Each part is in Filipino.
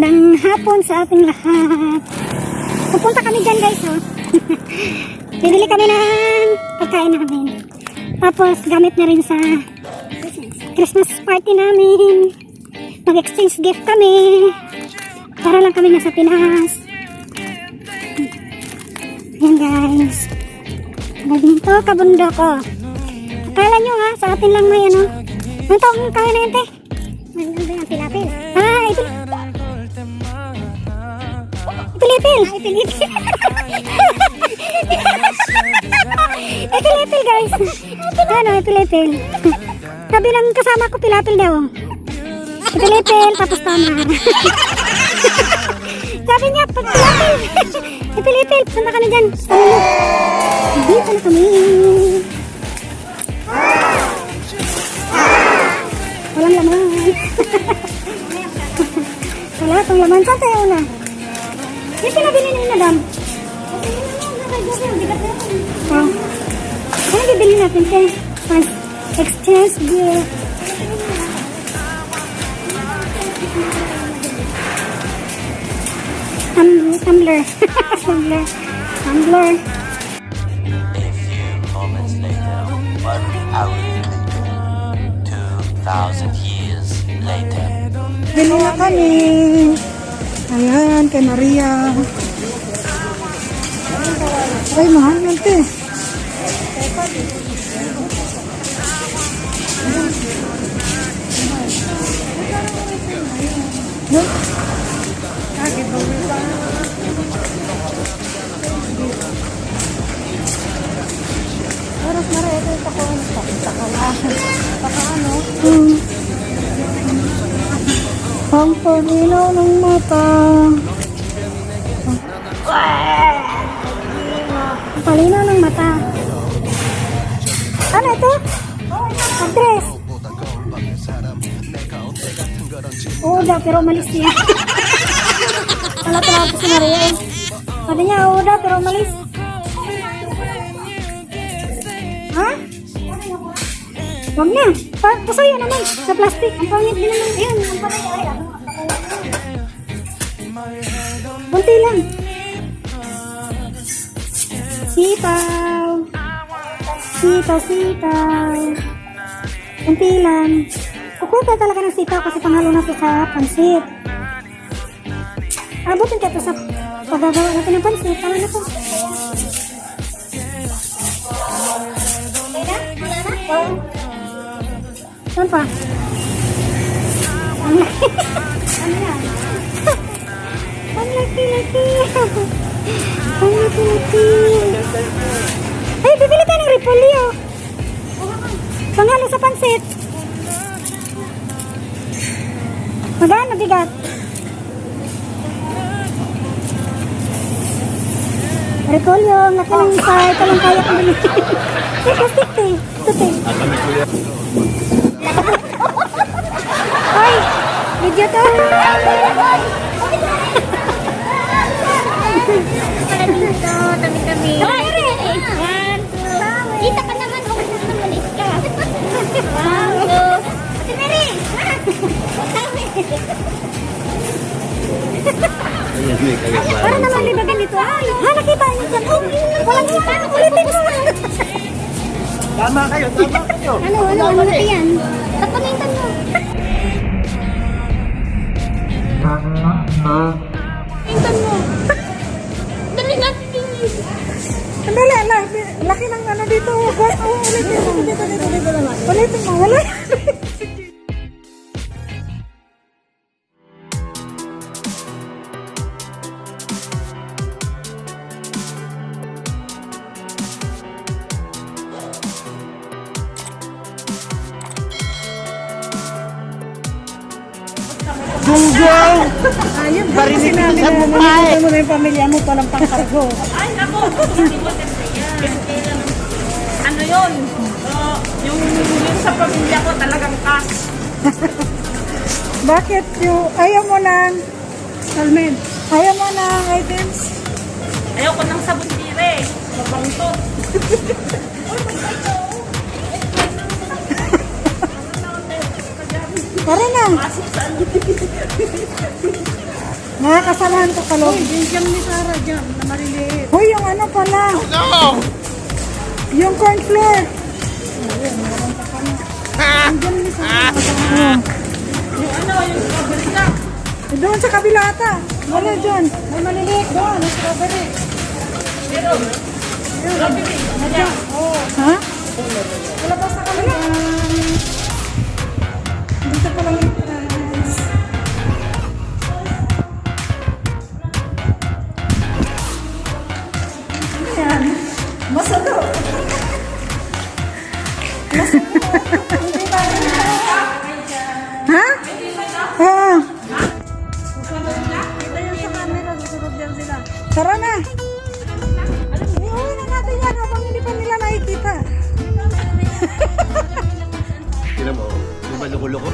hapon sa ating lahat. Pupunta kami dyan guys, oh. Bibili kami ng pagkain namin. Tapos, gamit na rin sa Christmas party namin. Mag-exchange gift kami. Para lang kami nasa Pinas. Ayan guys. Ganito kabundok, oh. Akala nyo ha, sa atin lang may ano. Ano tawag kain na yun, te? Ano ba pilapil? Ah, ipil... Ipilipil! Ah, ipilipil. ipilipil, guys. Ano, ipilipil. Sabi ng kasama ko, pilapil daw. Ipilipil, tapos tama. Sabi niya, pag pilapil. ipilipil, punta ka na dyan. Niya, dito na kami. Walang laman. Wala itong laman. Saan tayo una? Yung pinabili ni madam. Oh. Ano bibili natin, te? Mas exchange gift. Tum- Tumblr. Tumblr. Tumblr. A few moments later, one hour, two thousand years later. Bili na kami. Ayan, kay Maria. Ay, mahal yan, te. Pa. Oras na rin, ito ko ano, pakawasan. Pakaano? Ang paginaw ng mata. Ang palinaw ng mata. Ano ito? Address. Oo daw, pero umalis niya. Wala talaga si Maria eh. Sabi niya, oo daw, pero umalis. Ha? Huwag na. Pa naman sa plastic. Ang pangit din naman. Ayun, ang pangit. Ay, Bunti lang. Sitaw. Sitaw, sitaw. Kunti lang. Kukuha talaga ng sitaw kasi panghalo na to sa pansit. Abutin ka to sa paggagawa natin ng pansit. Tama na to. Oo. Saan pa? Ang laki. Ano yan? Ang Ang laki-laki. Ay, bibili tayo ng repolyo. Panghalo sa pansit. Magkano bigat? Repolyo, ang laki ng isa. Ito lang kaya kong bumili. Ay, plastic te. Ito te. Ay, video to. Dito, tabi-tabi. One, two. Ka naman, okay na maliit ka. One, two. Ate Mary! Para naman di ba ganito? Ay, ha, nakita niyo dyan. Oh, walang kita. Ulitin mo. Tama kayo, tama kayo. Ano, ano, ano na yan? Tapanintan mo. Tingnan laki, ng ano dito. Huwag, oh, ulitin mo. Dito, dito, dito naman. Ulitin mo, wala. Gunggong! Ayun, Barinig sinabi sa na mukha eh. nandito mo na yung pamilya mo palang pangkargo. ano yun? Uh, yung, yung sa pamilya ko talagang cash. Bakit yung ayaw mo ng Almen? Ayaw mo ng items? Ayoko ng sabon dire. Mabangto. Tara na. Mga kasamahan ko kalog. Uy, yung jam ni Sarah jam na maliliit. Uy, yung ano pala. no! Yung corn flour. Ayun, meron pa pala. Yung. Yung ano, yung strawberry na. Doon sa kabila ata. Wala dyan. May maliliit doon. May strawberry. Strawberry. Ha? Wala pa sa kabila. Dito pa lang yung Ha? Oo. Tara na. Iuwi na natin yan habang hindi pa nila nakikita. Tignan mo, di ba loko-loko?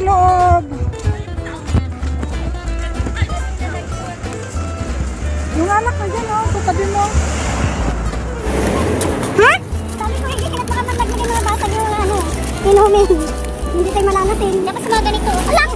Sa loob. Yung anak mo dyan oh, sa tabi mo. Ha? Sabi ko, hindi na baka maglagay ng mga bata yung ano, inumin. Hindi tayo malalasin. Dapat sa mga ganito. Alam!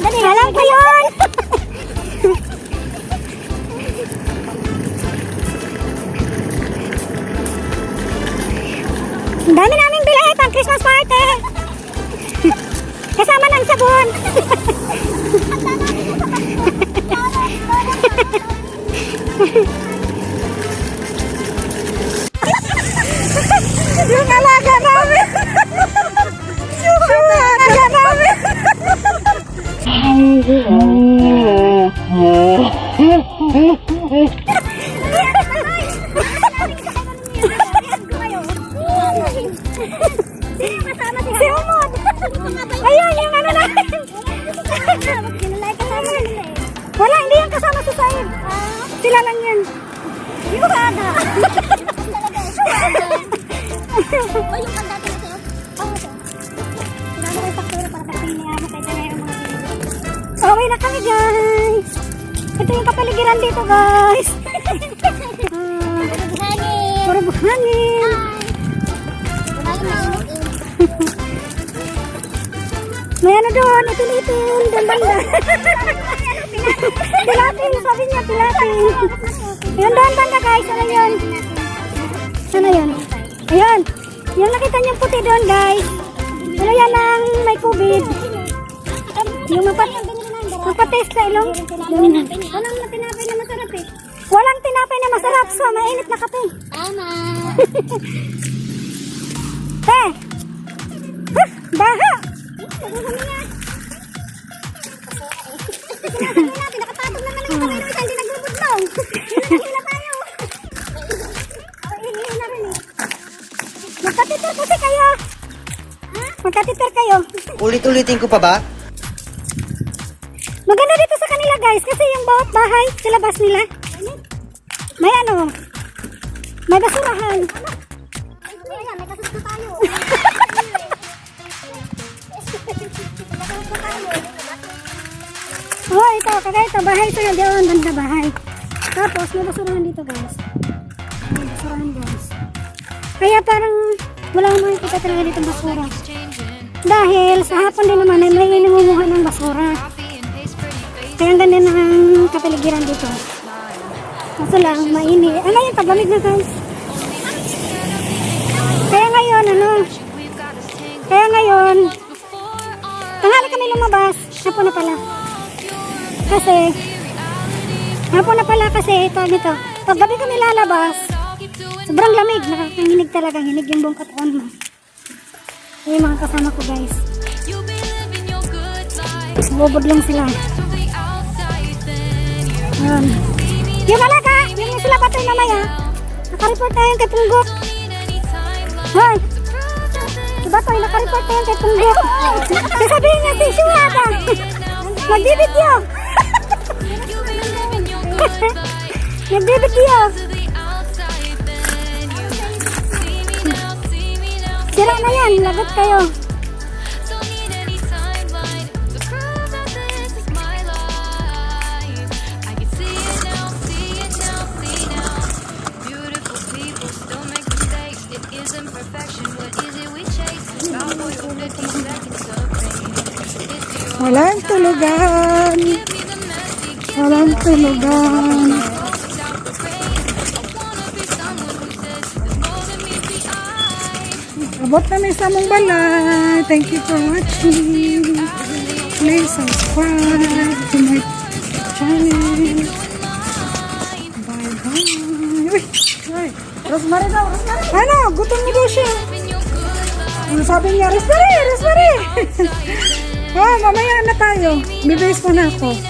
Na na! Alam ko yun! Wala, hindi yan kasama si Said. Sila lang yan. Yung ada. O, yung kanda ko sa'yo. Oo, na kayo faktura para sa piniyama kay Dala yung mga pinili. Uwi na kami guys! Ito yung kapaligiran dito guys! Ah, Hangin. Puro buhangin! May ano doon, itil-itil, doon banda. pilatil, sabi niya, pilatil. Yun doon banda guys, ano yun? Ano yun? Ayun, yung nakita niyong puti doon guys. Ano yan ang may COVID? Yung mapat magpatest sa ilong. Yun. Walang tinapay na masarap eh. Walang tinapay na masarap sa mainit na kape. Tama. Eh! Huh, baha! Pinakapatong naman ang ng isa, hindi nagbubudlong. Hila tayo. Hila na rin eh. Magkatitir kasi kayo. Magkatitir kayo. Ulit-ulitin ko pa ba? Maganda dito sa kanila guys kasi yung bawat bahay sa labas nila. May ano, may basurahan. Ayan, kagaya ito, bahay ito na doon, banda bahay. Tapos, may basurahan dito, guys. May basurahan, guys. Kaya parang, wala akong makikita talaga dito basura. Dahil, sa hapon din naman, ay may nangunguha ng basura. Kaya ang ganda ng kapaligiran dito. Kaso lang, mainit. Ano yung taglamig na, guys? Kaya ngayon, ano, kaya ngayon, tanghali kami lumabas, hapon na pala. Kasi, hapon na pala kasi ito nito. Pag gabi kami lalabas, sobrang lamig. Nakakahinig talaga. Hinig yung buong katawan mo. Yung mga kasama ko guys. Bubod lang sila. Yan. Yung alaga, yung sila patay mamaya. Nakareport tayo kay Punggok. Hoy! Diba to, nakareport tayo kay Punggok. Sasabihin niya si Shuhada. Nagbibidyo. Nagbibidyo. Sira na yan, lagot kayo. Walang tulugan. Walang tulugan. Abot na may samong balay. Thank you for watching. Please subscribe to my channel. Bye-bye. Rosemary daw, Rosemary! Ano? Gutom mo daw siya. Ano sabi niya? Rosemary! Rosemary! oh, mamaya na tayo. Bibis ko na ako.